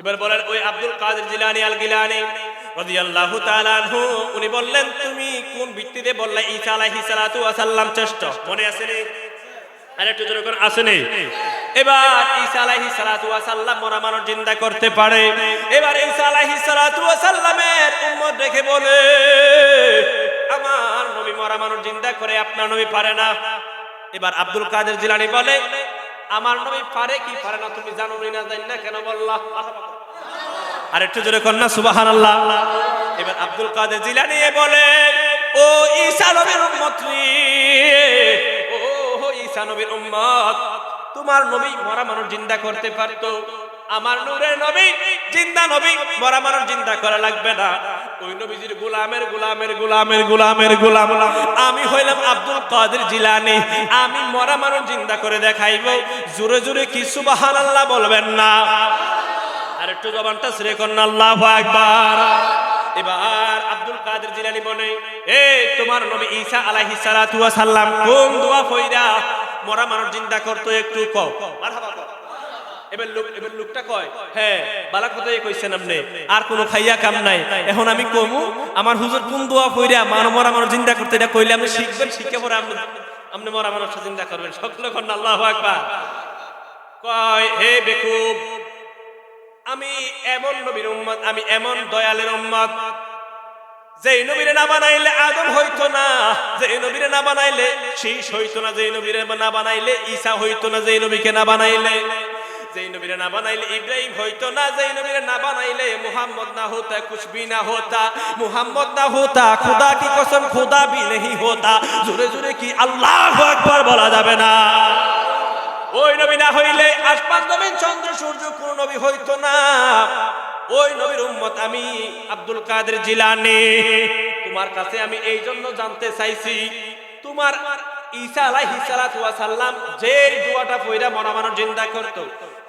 এবার বলেন ওই আব্দুল কাদের জিলানি আল গিলানি রাদিয়াল্লাহু তাআলা আনহু, উনি বললেন, তুমি কোন ভিত্তিতে বললে ঈসা আলাইহিস সালাতু ওয়া সাল্লাম শ্রেষ্ঠ? মনে আছে নি? আর একটু জোরে করে আসেনি এবার ঈসা আলাইহিস সালাতু ওয়া সাল্লাম মরা মানুষ জিন্দা করতে পারে। এবার ঈসা আলাইহিস সালাতু ওয়া সাল্লামের উম্মত দেখে বলে, আমার নবী মরা মানুষ জিন্দা করে আপনার নবী পারে না। এবার আব্দুল কাদের জিলানি বলে আমার নবী পারে কি পারে না তুমি জানো না জানি না কেন বললা? আর একটু জোরে কন্যা সুবাহান আল্লাহ এবার আব্দুল কাদের জিলানি বলে, ও ঈসা নবীর উম্মত ও ঈসা নবীর উম্মত, তোমার নবী মরা মানুষ জিন্দা করতে পারতো। আমার নূরের নবী জিন্দা নবী, মরা মানুষ জিন্দা করা লাগবে না। আমি হইলাম আব্দুল কাদের জিলানি। আমি মরা মানুষ জিন্দা করে দেখাইব। জোরে জোরে কি সুবহানাল্লাহ বলবেন না। আর একটু জবানটা শ্রী কন্যা আল্লাহু আকবার। এবার আব্দুল কাদের জিলানি বলে, এ, তোমার নবী ঈসা আলাইহিস সালাতু ওয়া সাল্লাম কোন দোয়া কইরা মরা মানুষ জিন্দা করতো একটু কও? মারহাবা এবার লোক এবার লোকটা কয় হ্যাঁ বালা কোথায় কইছেন আপনি, আর কোনো খাইয়া কাম নাই। এখন আমি কমু, আমার হুজুর কোন দোয়া কইরা মানুষ মরা মানুষ জিন্দা করতে, এটা কইলে আপনি শিখবেন, শিখে পরে আপনি আপনি মরা মানুষ জিন্দা করবেন। সকলে কন্যা আল্লাহু আকবার। কয়, হে বেকুব, আমি এমন নবীর উম্মত, আমি এমন দয়ালের উম্মত, যেই নবীরে না বানাইলে আদম হইতো না, যেই নবীরে না বানাইলে শীষ হইতো না, যেই নবীরে না বানাইলে ঈসা হইতো না, যেই নবীকে না বানাইলে যেই নবীরে না বানাইলে ইব্রাহিম হইতো না যেই নবীরে না বানাইলে মুহাম্মদ না হতা না হতা, মুহাম্মদ না হতা, খোদা কি কসম, খোদা বি নেহি হতা, জোরে জোরে কি বলা যাবে না। ওই নবী না হইলে আশপাশ নবীন চন্দ্র, সূর্য, কোন নবী হইতো না। ওই নবীর উম্মত আমি আব্দুল কাদের জিলানি। তোমার কাছে আমি এই জন্য জানতে চাইছি, তোমার ঈসা আলাইহিস সালাতু ওয়াসাল্লাম যে দোয়াটা পয়রা মনামানো জিন্দা করতো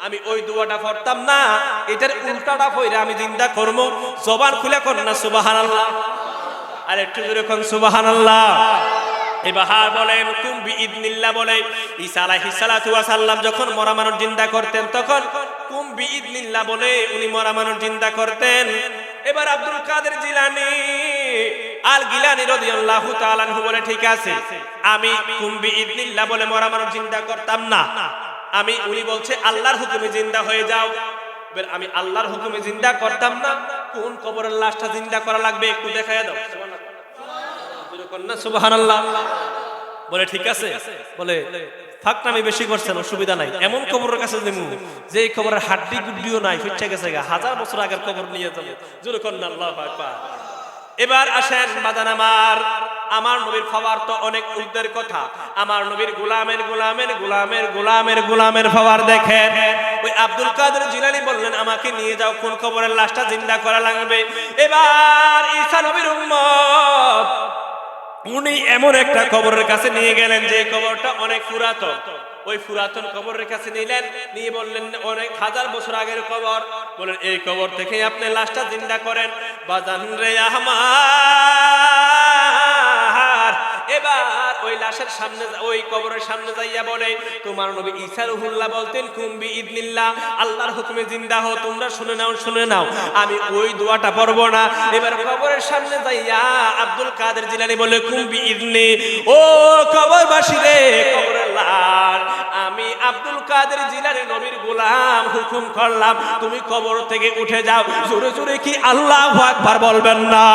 আমি ওই দোয়াটা পড়তাম না, এটার উল্টাটা পয়রা আমি জিন্দা করব জবান খুলে কর না, সুবহানাল্লাহ। আর একটু জোরে কোন, সুবহানাল্লাহ। বলেন যখন মরা মানুষ করতেন, তখন বলে উনি মরা মানুষ করতেন। এবার আব্দুল কাদের আল বলে, ঠিক আছে, আমি কুম্বি ইদনিল্লাহ বলে মরা মানুষ জিন্দা করতাম না। আমি, উনি বলছে, আল্লাহর হুকুমে জিন্দা হয়ে যাও। এবার আমি আল্লাহর হুকুমে জিন্দা করতাম না। কোন কবরের লাশটা জিন্দা করা লাগবে একটু দেখায় দাও। বলে, ঠিক আছে। বলে ফাঁকনামি বেশি করছেন অসুবিধা নাই। এমন কবরের কাছে দেবো যে এই কবরের হাড্ডি গুড্ডিও নাই ফিরছে গেছে হাজার বছর আগের কবর নিয়ে যাব। জোরে কন্যা, আল্লাহ এবার আসেন বাদান আমার। আমার নবীর খবর তো অনেক উদ্দের কথা। আমার নবীর গোলামের গোলামের গোলামের গোলামের গোলামের খবর দেখেন। ওই আব্দুল কাদের জিলানি বললেন, আমাকে নিয়ে যাও, কোন খবরের লাশটা জিন্দা করা লাগবে? এবার ঈসা নবীর উম্মত, উনি এমন একটা কবরের কাছে নিয়ে গেলেন যে কবরটা অনেক পুরাতন। ওই পুরাতন কবরের কাছে নিলেন, নিয়ে বললেন, অনেক হাজার বছর আগের কবর। বলেন এই কবর থেকে আপনি লাশটা জিন্দা করেন। বাজান রে আমার এবার ওই লাশের সামনে ওই কবরের সামনে যাইয়া বলে, তোমার নবী ঈসা রুহুল্লাহ বলতেন, কুম্বি ইদনিল্লাহ, আল্লাহর হুকুমে জিন্দা হও, তোমরা শুনে নাও শুনে নাও, আমি ওই দোয়াটা পড়ব না। এবার কবরের সামনে যাইয়া আব্দুল কাদের জিলানি বলে, কুম্বি ইদনি, ও কবরবাসী রে, কবরের লাল আমি আব্দুল কাদের জিলানি নবীর গোলাম, হুকুম করলাম, তুমি কবর থেকে উঠে যাও। জোরে জোরে কি আল্লাহু আকবার বলবেন না।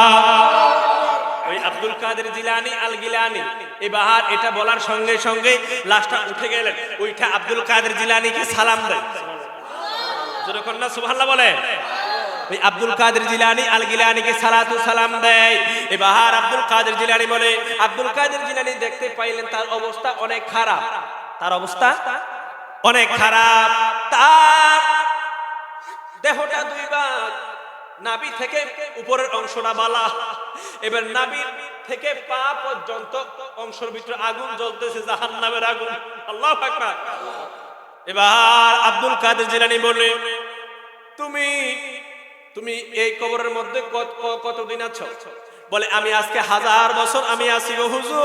ওই আব্দুল কাদের জিলানি আল গিলানি এবার এটা বলার সঙ্গে সঙ্গে লাশটা উঠে গেলেন ওইটা আব্দুল কাদের জিলানিকে সালাম দেয়। জোরে কন্যা সুবহানাল্লাহ বলে। আব্দুল কাদের জিলানি আল গিলানিকে সালাতু সালাম দেয়। এবার আব্দুল কাদের জিলানি বলে, আব্দুল কাদের জিলানি দেখতে পাইলেন তার অবস্থা অনেক খারাপ। তার অবস্থা অনেক খারাপ। তার দেহটা দুই ভাগ নাভি থেকে উপরের অংশটা বালা। এবার নাভির থেকে পা পর্যন্ত অংশের ভিতরে আগুন জ্বলতেছে, জাহান্নামের আগুন। আল্লাহ আকবার। এবার আব্দুল কাদের জিলানি বলে, তুমি তুমি এই কবরের মধ্যে কত- কতদিন আছো? বলে, আমি আজকে হাজার বছর আমি আছি হুজুর।